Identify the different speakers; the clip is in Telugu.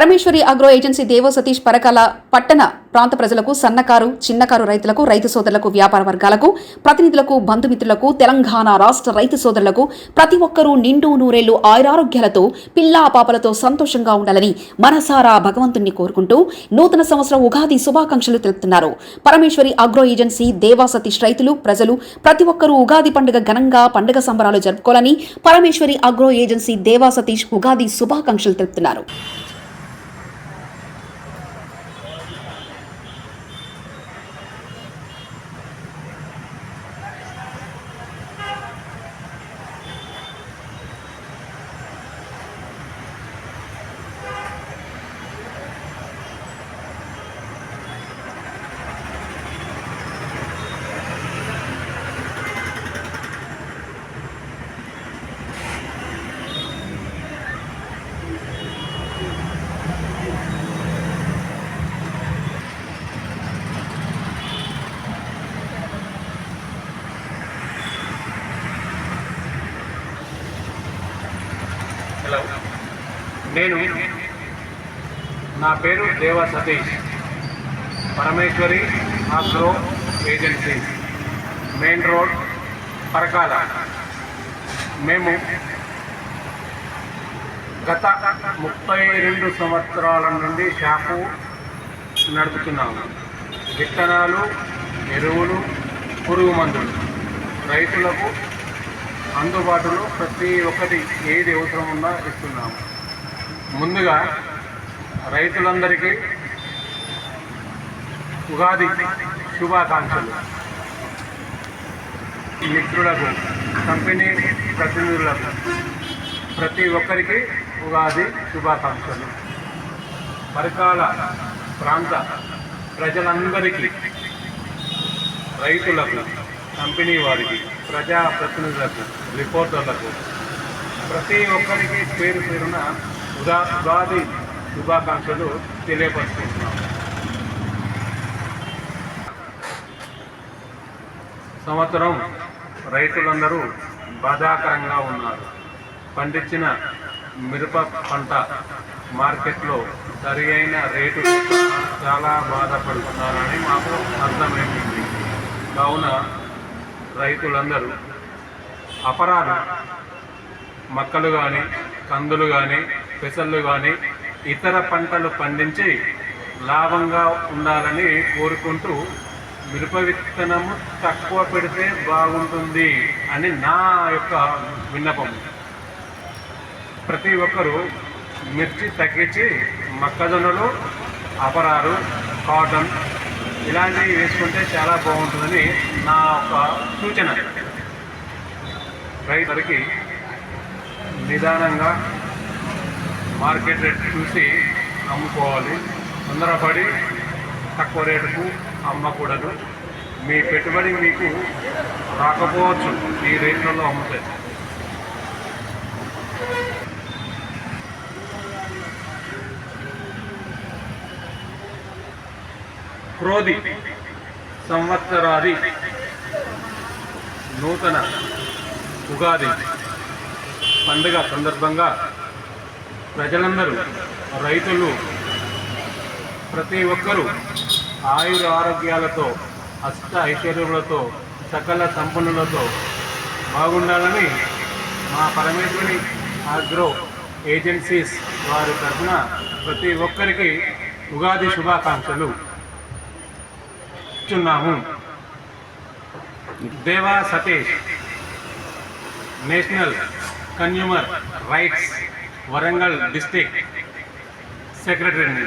Speaker 1: పరమేశ్వరి అగ్రో ఏజెన్సీ దేవో సతీష్ పరకాల పట్టణ ప్రాంత ప్రజలకు సన్నకారు చిన్నకారు రైతులకు రైతు సోదరులకు వ్యాపార వర్గాలకు ప్రతినిధులకు బంధుమిత్రులకు తెలంగాణ రాష్ట్ర రైతు సోదరులకు ప్రతి ఒక్కరూ నిండు నూరేళ్ళు ఆయురారోగ్యాలతో పిల్లా పాపలతో సంతోషంగా ఉండాలని మనసారా భగవంతుణ్ణి కోరుకుంటూ నూతన సంవత్సరం ఉగాది శుభాకాంక్షలు తెలుపుతున్నారు. పరమేశ్వరి అగ్రో ఏజెన్సీ దేవా సతీష్ రైతులు ప్రజలు ప్రతి ఒక్కరూ ఉగాది పండుగ ఘనంగా పండుగ సంబరాలు జరుపుకోవాలని పరమేశ్వరి అగ్రో ఏజెన్సీ దేవా సతీష్ ఉగాది శుభాకాంక్షలు తెలుపుతున్నారు.
Speaker 2: నేను నా పేరు Deva Satish. Parameshwari agro agency main road Parakala. మేము గత ముప్పై రెండు సంవత్సరాల నుండి షాపు నడుపుతున్నాము. విత్తనాలు ఎరువులు పురుగు మందులు. రైతులకు అందుబాటులో ప్రతి ఒక్కటి ఏది అవసరం ఉన్నా ఇస్తున్నాము. ముందుగా రైతులందరికీ ఉగాది శుభాకాంక్షలు. మిత్రులకు కంపెనీ ప్రతినిధులకు ప్రతి ఒక్కరికి ఉగాది శుభాకాంక్షలు. పరికాల ప్రాంత ప్రజలందరికీ రైతులకు కంపెనీ వారికి ప్రజా ప్రతినిధులకు రిపోర్టర్లకు ప్రతి ఒక్కరికి పేరు పేరున ఉదా ఉగాది శుభాకాంక్షలు తెలియపరుచుకుంటున్నాం. సంవత్సరం రైతులందరూ బాధాకరంగా ఉన్నారు. పండించిన మిరప పంట మార్కెట్లో సరి అయిన రేటు చాలా బాధపడుతున్నారని మాకు అర్థమైంది. కావున రైతులందరూ అపరాధ మక్కలు కానీ కందులు కానీ పెసళ్ళు కానీ ఇతర పంటలు పండించి లాభంగా ఉండాలని కోరుకుంటూ మిరప విత్తనము తక్కువ పెడితే బాగుంటుంది అని నా యొక్క విన్నపం. ప్రతి ఒక్కరూ మిర్చి తగ్గించి మొక్కజొన్నలు అపరాలు కాటన్ ఇలాంటివి వేసుకుంటే చాలా బాగుంటుందని నా ఒక సూచన. రైతులకి నిదానంగా మార్కెట్ రేట్ చూసి అమ్ముకోవాలి. తొందరపడి తక్కువ రేటుకు అమ్మకూడదు. మీ పెట్టుబడి మీకు రాకపోవచ్చు. ఈ రేట్లలో అమ్ముతే. క్రోధి సంవత్సరాది నూతన ఉగాది పండుగ సందర్భంగా ప్రజలందరూ రైతులు ప్రతి ఒక్కరూ ఆయుర ఆరోగ్యాలతో అష్ట ఐశ్వర్యములతో సకల సంపన్నులతో బాగుండాలని మా పరమేశ్వరి ఆగ్రో ఏజెన్సీస్ వారి తరఫున ప్రతి ఒక్కరికి ఉగాది శుభాకాంక్షలు. ఇస్తున్నాము Deva Satish national consumer rights Warangal district secretary.